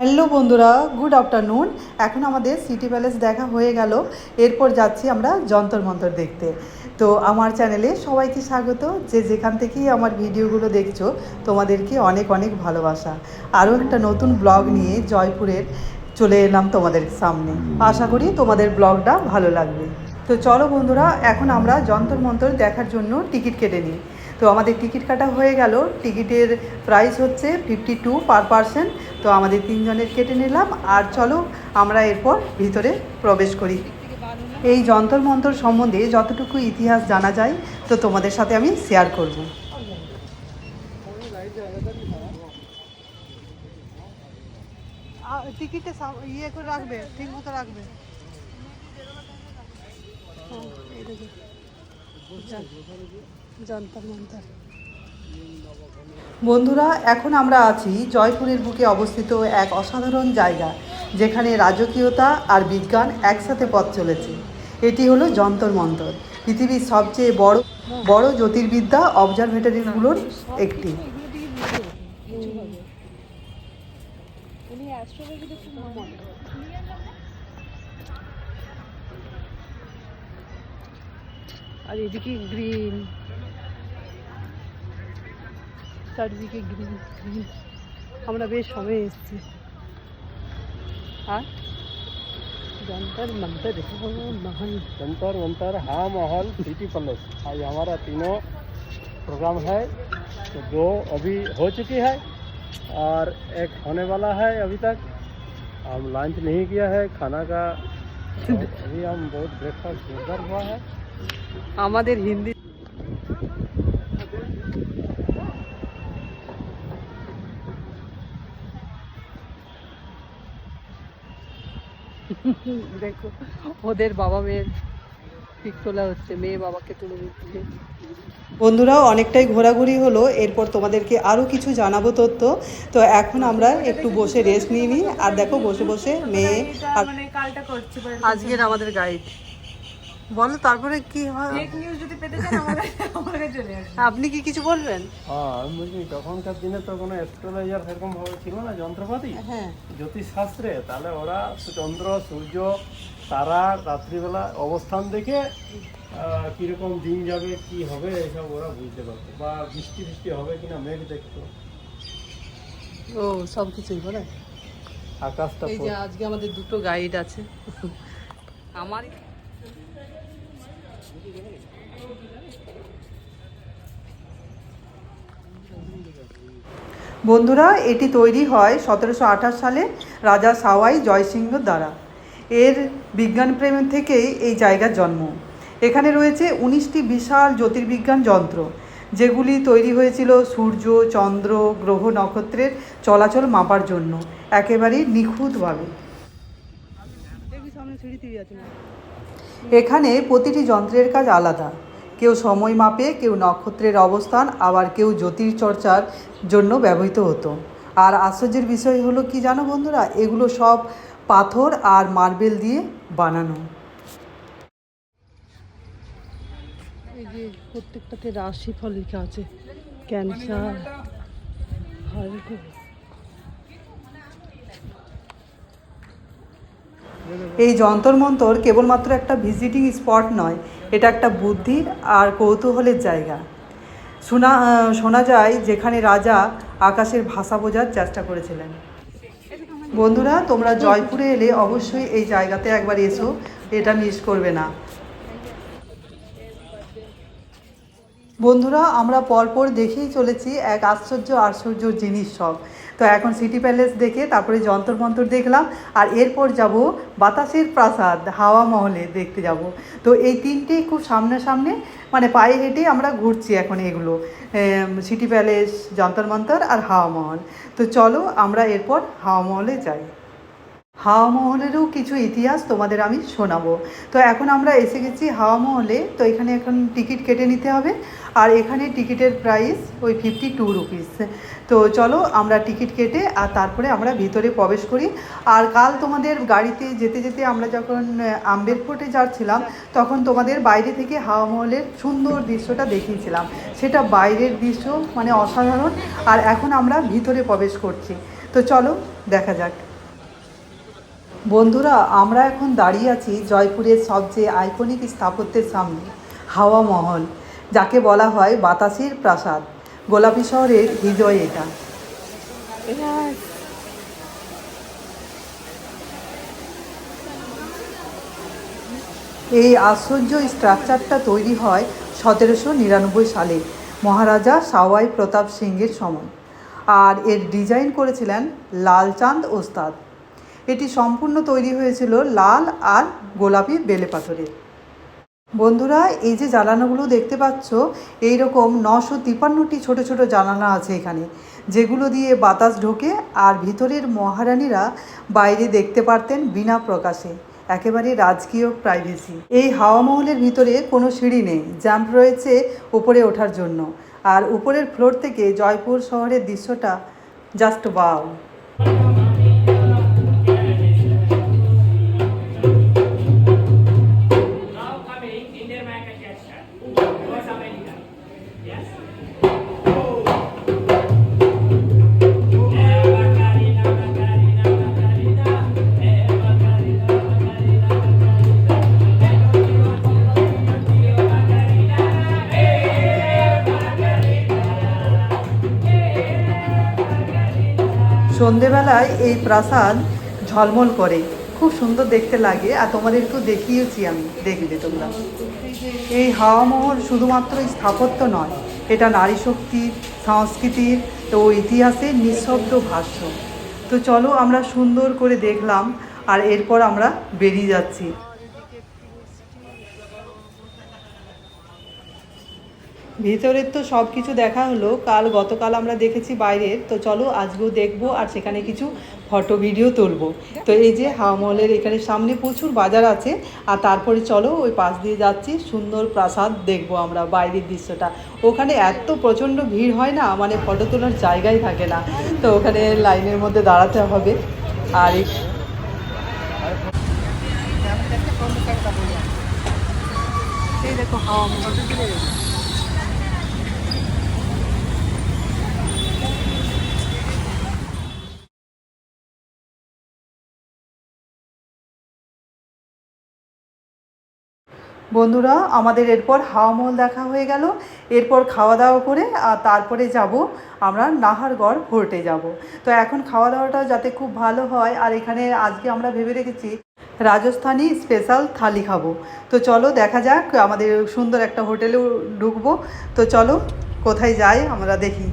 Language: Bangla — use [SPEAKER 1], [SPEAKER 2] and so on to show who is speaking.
[SPEAKER 1] হ্যালো বন্ধুরা, গুড আফটারনুন। এখন আমাদের সিটি প্যালেস দেখা হয়ে গেল। এরপর যাচ্ছি আমরা যন্তর মন্তর দেখতে। তো আমার চ্যানেলে সবাইকে স্বাগত। যে যেখান থেকেই আমার ভিডিওগুলো দেখছ, তোমাদেরকে অনেক অনেক ভালোবাসা। আরও একটা নতুন ব্লগ নিয়ে জয়পুরের চলে এলাম তোমাদের সামনে। আশা করি তোমাদের ব্লগটা ভালো লাগবে। তো চলো বন্ধুরা, এখন আমরা যন্তর মন্তর দেখার জন্য টিকিট কেটে নিই। তো আমাদের টিকিট কাটা হয়ে গেল। টিকিটের প্রাইস হচ্ছে ফিফটি টু পার পারসন তো আমাদের তিনজনের কেটে নিলাম, আর চলো আমরা এরপর ভিতরে প্রবেশ করি। এই যন্তর মন্তর সম্বন্ধে যতটুকু ইতিহাস জানা যায়, তো তোমাদের সাথে আমি শেয়ার করব। টিকিটে ইয়ে করে রাখবে, ঠিক মতো রাখবে। মন্তর। বন্ধুরা, এখন আমরা আছি জয়পুরের বুকে অবস্থিত এক অসাধারণ জায়গা, যেখানে রাজকীয়তা আর বিজ্ঞান একসাথে পথ চলেছে। এটি হলো যন্তর মন্তর, পৃথিবীর সবচেয়ে বড় বড় জ্যোতির্বিদ্যা অবজারভেটরিগুলোর একটি। আর এদিকে গ্রিন চারিদিকে গ্রিন গ্রিন আমরা বেশ সময় এসেছি আর যন্তর মন্তর মহান
[SPEAKER 2] जंतर वंतर हाँ माहौल सिटी पैलेस आज हमारा तीनों प्रोग्राम है तो दो अभी हो चुकी है और एक होने वाला है अभी तक हम लंच नहीं किया है खाना का तो अभी हम बहुत ब्रेकफास्ट जोरदार हुआ है
[SPEAKER 1] আমাদের হিন্দি দেখো ওদের বাবা মেয়ের পিক তোলা হচ্ছে মেয়ে বাবাকে তুলে দিচ্ছে। বন্ধুরা অনেকটাই ঘোরাঘুরি হলো এরপর তোমাদেরকে আরও কিছু জানাব তথ্য। তো এখন আমরা একটু বসে রেস্ট নিয়ে নিই আর দেখো বসে বসে মেয়ে
[SPEAKER 3] মানে কালটা করছি
[SPEAKER 1] আজকের আমাদের গাইড বলো তারপরে কি হয়?
[SPEAKER 3] ফেক নিউজ যদি পেতে চান আমাদের আমার চলে আসুন।
[SPEAKER 1] আপনি কি কিছু বলবেন?
[SPEAKER 2] হ্যাঁ আমি বলছি তখনকার দিনে তো কোনো অ্যাস্ট্রোলজার সেরকম ভাবে ছিল না যন্ত্রপাতি।
[SPEAKER 1] হ্যাঁ।
[SPEAKER 2] জ্যোতিষ শাস্ত্রে তাহলে ওরা চন্দ্র সূর্য তারা রাত্রিবেলা অবস্থান দেখে কীরকম দিন যাবে কি হবে এসব ওরা বুঝতে পারতো। বা বৃষ্টি বৃষ্টি হবে কিনা মেঘ দেখতো।
[SPEAKER 1] ও সব কিছুই বলে?
[SPEAKER 2] আকাশটা
[SPEAKER 1] এই যে আজকে আমাদের দুটো গাইড আছে। আমার বন্ধুরা, এটি তৈরি হয় সতেরোশো আঠাশ সালে রাজা সাওয়াই জয়সিংহ দ্বারা। এর বিজ্ঞানপ্রেম থেকেই এই জায়গার জন্ম। এখানে রয়েছে উনিশটি বিশাল জ্যোতির্বিজ্ঞান যন্ত্র, যেগুলি তৈরি হয়েছিল সূর্য, চন্দ্র, গ্রহ নক্ষত্রের চলাচল মাপার জন্য, একেবারেই নিখুঁতভাবে। এখানে প্রতিটি যন্ত্রের কাজ আলাদা। কেউ সময় মাপে, কেউ নক্ষত্রের অবস্থান, আবার কেউ জ্যোতির্চর্চার জন্য ব্যবহৃত হতো। আর আশ্চর্যের বিষয় হলো কি জানো বন্ধুরা? এগুলো সব পাথর আর মার্বেল দিয়ে বানানো। এই যে প্রত্যেকটাতে রাশিফল লেখা আছে। ক্যান্সার এই যন্তর মন্তর কেবলমাত্র একটা ভিজিটিং স্পট নয়, এটা একটা বুদ্ধির আর কৌতূহলের জায়গা। শোনা শোনা যায় যেখানে রাজা আকাশের ভাষা বোঝার চেষ্টা করেছিলেন। বন্ধুরা, তোমরা জয়পুরে এলে অবশ্যই এই জায়গাতে একবার এসো, এটা মিস করবে না। বন্ধুরা, আমরা পরপর দেখেই চলেছি এক আশ্চর্য আশ্চর্য জিনিস সব। তো এখন সিটি প্যালেস দেখে তারপরে যন্তর মন্তর দেখলাম, আর এরপর যাব বাতাসের প্রাসাদ, হাওয়া মহলে দেখতে যাব। তো এই তিনটেই খুব সামনাসামনি মানে পায়ে হেঁটে আমরা ঘুরছি এখন এগুলো সিটি প্যালেস, যন্তর মন্তর আর হাওয়া মহল। তো চলো আমরা এরপর হাওয়া মহলে যাই। হাওয়া মহলেরও কিছু ইতিহাস তোমাদের আমি শোনাবো। তো এখন আমরা এসে গেছি হাওয়া মহলে তো এখানে এখন টিকিট কেটে নিতে হবে। আর এখানে টিকিটের প্রাইস ওই ফিফটি টু রুপিস তো চলো আমরা টিকিট কেটে আর তারপরে আমরা ভিতরে প্রবেশ করি। আর কাল তোমাদের গাড়িতে যেতে যেতে আমরা যখন আহ, আম্বেরকোটে যাচ্ছিলাম তখন তোমাদের বাইরে থেকে হাওয়া মহলের সুন্দর দৃশ্যটা দেখিয়েছিলাম। সেটা বাইরের দৃশ্য মানে অসাধারণ। আর এখন আমরা ভিতরে প্রবেশ করছি। তো চলো দেখা যাক। বন্ধুরা, আমরা এখন দাঁড়িয়ে আছি জয়পুরের সবচেয়ে আইকনিক স্থাপত্যের সামনে, হাওয়া মহল, যাকে বলা হয় বাতাসের প্রাসাদ। গোলাপি শহরের হৃদয় এটা। এই আশ্চর্য স্ট্রাকচারটা তৈরি হয় সতেরোশো নিরানব্বই সালে মহারাজা সাওয়াই প্রতাপ সিংয়ের সময়, আর এর ডিজাইন করেছিলেন লালচাঁদ ওস্তাদ। এটি সম্পূর্ণ তৈরি হয়েছিল লাল আর গোলাপি বেলে পাথরের বন্ধুরা, এই যে জানালাগুলো দেখতে পাচ্ছ এই রকম নশো তিপান্নটি ছোট ছোট জানালা আছে এখানে, যেগুলো দিয়ে বাতাস ঢোকে আর ভিতরের মহারানীরা বাইরে দেখতে পারতেন বিনা প্রকাশে, একেবারে রাজকীয় প্রাইভেসি এই হাওয়া মহলের ভিতরে কোনো সিঁড়ি নেই জাম্প রয়েছে উপরে ওঠার জন্য। আর উপরের ফ্লোর থেকে জয়পুর শহরের দৃশ্যটা জাস্ট বাও সন্ধেবেলায় এই প্রাসাদ ঝলমল করে। খুব সুন্দর দেখতে লাগে, আর তোমাদের একটু দেখিয়েছি আমি। দেখবে তোমরা। এই হাওয়া মহল শুধুমাত্র স্থাপত্য নয়, এটা নারী শক্তির, সংস্কৃতির ও ইতিহাসের নিঃশব্দ ভাষ্য। তো চলো আমরা সুন্দর করে দেখলাম, আর এরপর আমরা বেরিয়ে যাচ্ছি। ভিতরের তো সব কিছু দেখা হলো। কাল, গতকাল আমরা দেখেছি বাইরের। তো চলো আজকেও দেখব আর সেখানে কিছু ফটো, ভিডিও তুলবো। তো এই যে হাওয়া মহলের এখানে সামনে প্রচুর বাজার আছে। আর তারপরে চলো ওই পাশ দিয়ে যাচ্ছি, সুন্দর প্রাসাদ দেখব আমরা বাইরের দৃশ্যটা। ওখানে এত প্রচণ্ড ভিড় হয় না মানে ফটো তোলার জায়গাই থাকে না। তো ওখানে লাইনের মধ্যে দাঁড়াতে হবে। আর দেখো হাওয়া মহল। বন্ধুরা, আমাদের এরপর হাওয়া মহল দেখা হয়ে গেল। এরপর খাওয়া দাওয়া করে, আর তারপরে যাব আমরা নাহারগড় ফোর্টে যাব। তো এখন খাওয়া দাওয়াটা যাতে খুব ভালো হয়, আর এখানে আজকে আমরা ভেবে রেখেছি রাজস্থানি স্পেশাল থালি খাব। তো চলো দেখা যাক, আমাদের সুন্দর একটা হোটেলেও ঢুকবো। তো চলো, কোথায় যাই আমরা দেখি।